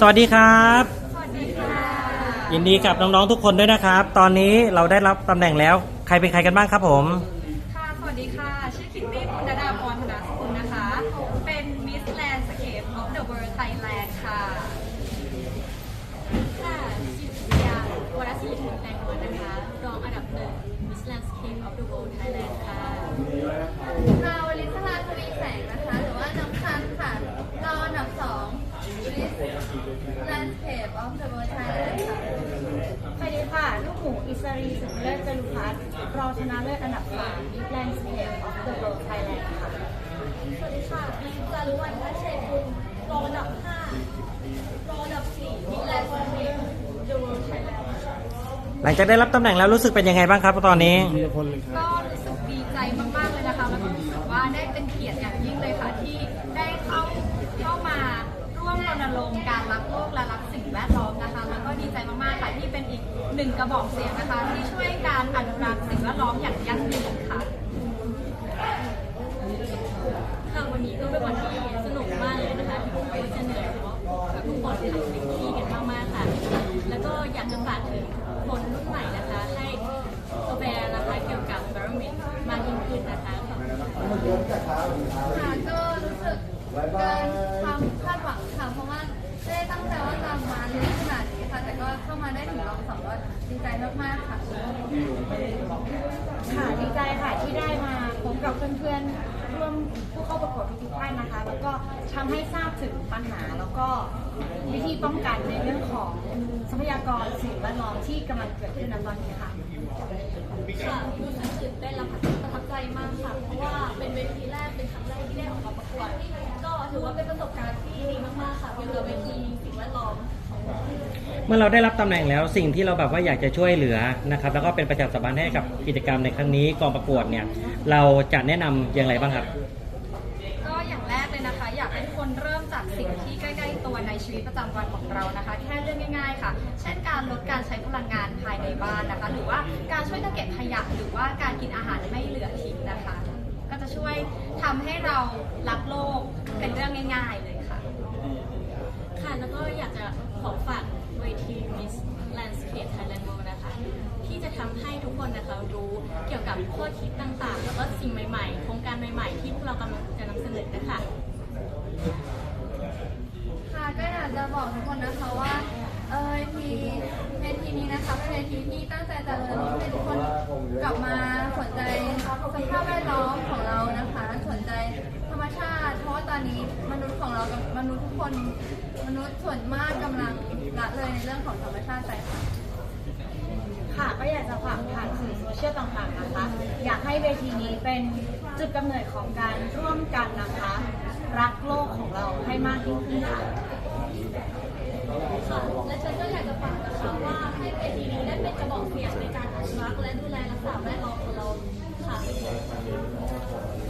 สวัสดีครับสวัสดีค่ะยินดีกับน้องๆทุกคนด้วยนะครับ ตอนนี้เราได้รับตำแหน่งแล้ว ใครเป็นใครกันบ้างครับผม ค่ะ สวัสดีค่ะ ชื่อคิตตี้ปุณดาพรธนาสกุลนะคะ เป็น Miss Landscape of the World Thailand ค่ะ ค่ะจิตวิทยาวรศิลป์แตงโมนะคะ รองอันดับหนึ่ง Miss Landscape of the World Thailand ค่ะค่ะวลิศราทวีแสงนะคะ หรือว่าน้องซันค่ะ รองอันดับสอง Miss Landscape of the World Thailand ค่ะ สวัสดีค่ะ ลูกหมูอิสรีสุด เลิศจรุพัฒน์รองชนะเลิศอันดับ3 Big Land Scale of the World Thailand ค่ะ สวัสดีค่ะมีจารุวรรณพัชเชยคุณรองอันดับห้ารองอันดับสี่ Miss Landscape of the World Thailand ค่ะหลังจากได้รับตำแหน่งแล้วรู้สึกเป็นยังไงบ้างครับตอนนี้ ก็รู้สึกดีใจมากๆเลยนะคะ แล้วก็รู้สึกว่าได้เป็น นึ่งกระบอกเสียงนะคะ ที่ช่วยการอนุรักษ์สิ่งแวดล้อมอย่างยั่งยืนค่ะค่ะวันนี้ก็เป็นวันที่สนุกมากเลยนะคะที่ทุกคนจะเหนื่อยเพราะแบบทุกคนทำเต็มที่กันมากๆค่ะ แล้วก็อยากจะฝากถึงคนรุ่นใหม่นะคะ ให้แบร์นะคะเกี่ยวกับ environment มากยิ่งขึ้นนะคะขอบคุณค่ะค่ะก็รู้สึกเกินความ ดีใจมากๆค่ะค่ะดีใจค่ะที่ได้มาพบกับเพื่อนๆร่วมผู้เข้าประกวดทุกๆท่านนะคะ แล้วก็ทำให้ทราบถึงปัญหาแล้วก็วิธีป้องกันในเรื่องของทรัพยากรสิ่งแวดล้อมที่กำลังเกิดขึ้นในตอนนี้ค่ะ ค่ะรู้สึกตื่นเต้นและประทับใจมากค่ะ เพราะว่าเป็นเวทีแรกเป็นครั้งแรกที่ได้ออกมาประกวด ก็ถือว่าเป็นประสบการณ์ที่ดีมากๆค่ะเกี่ยวกับเวทีสิ่งแวดล้อม เมื่อเราได้รับตำแหน่งแล้วสิ่งที่เราแบบว่าอยากจะช่วยเหลือนะครับ แล้วก็เป็นประชาสัมพันธ์ให้กับกิจกรรมในครั้งนี้กองประกวดเนี่ยเราจะแนะนำอย่างไรบ้างครับ ก็อย่างแรกเลยนะคะ อยากให้ทุกคนเริ่มจากสิ่งที่ใกล้ๆตัวในชีวิตประจำวันของเรานะคะ แค่เรื่องง่ายๆค่ะ เช่นการลดการใช้พลังงานภายในบ้านนะคะ หรือว่าการช่วยกันเก็บขยะหรือว่าการกินอาหารไม่เหลือทิ้งนะคะ ก็จะช่วยทำให้เรารักโลกเป็นเรื่องง่ายๆเลย ทำให้ทุกคนนะคะรู้เกี่ยวกับข้อคิดต่างๆ แล้วก็สิ่งใหม่ๆ โครงการใหม่ๆ ที่พวกเรากำลังจะนำเสนอนะคะ ค่ะก็อยากจะบอกทุกคนนะคะว่าเออทีเวทีนี้นะคะเป็นเวทีที่ตั้งใจจะรณรงค์ให้ทุกคนกลับมาสนใจสภาพแวดล้อมของเรานะคะสนใจธรรมชาติ เพราะว่าตอนนี้มนุษย์ของเรากับมนุษย์ทุกคน มนุษย์ส่วนมากกำลังละเลยในเรื่องของธรรมชาติไปค่ะ ค่ะก็อยากจะฝากผ่านสื่อโซเชียลต่างๆนะคะ อยากให้เวทีนี้เป็นจุดกำเนิดของการร่วมกันนะคะ รักโลกของเราให้มากยิ่งขึ้นค่ะค่ะและฉันก็อยากจะฝากนะคะว่าให้เวทีนี้ได้เป็นกระบอกเสียงในการอนุรักษ์และดูแลรักษาแวดล้อมของเราค่ะ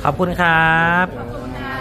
ขอบคุณครับ ขอบคุณค่ะ